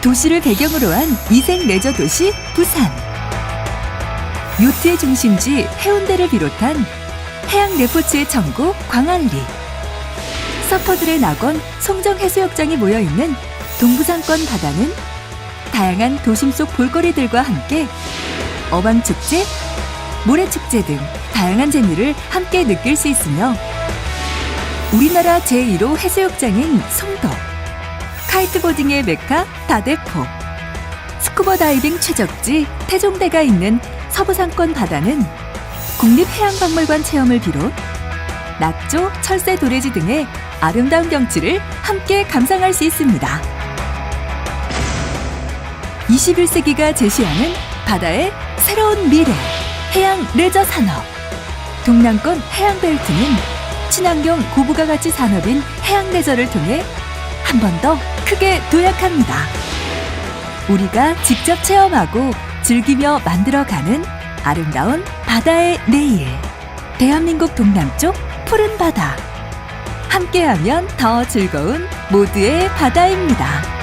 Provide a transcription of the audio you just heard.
도시를 배경으로 한 위생 레저 도시 부산. 요트의 중심지 해운대를 비롯한 해양 레포츠의 천국 광안리. 서퍼들의 낙원 송정해수욕장이 모여 있는 동부상권 바다는 다양한 도심 속 볼거리들과 함께 어방축제, 모래축제 등 다양한 재미를 함께 느낄 수 있으며 우리나라 제1호 해수욕장인 송도, 카이트보딩의 메카 다대포, 스쿠버 다이빙 최적지 태종대가 있는 서부상권 바다는 국립해양박물관 체험을 비롯 낙조, 철새 도래지 등의 아름다운 경치를 함께 감상할 수 있습니다. 21세기가 제시하는 바다의 새로운 미래, 해양 레저 산업. 동남권 해양 벨트는 친환경 고부가 가치 산업인 해양 레저를 통해 한 번 더 크게 도약합니다. 우리가 직접 체험하고 즐기며 만들어가는 아름다운 바다의 내일. 대한민국 동남쪽 푸른 바다. 함께하면 더 즐거운 모두의 바다입니다.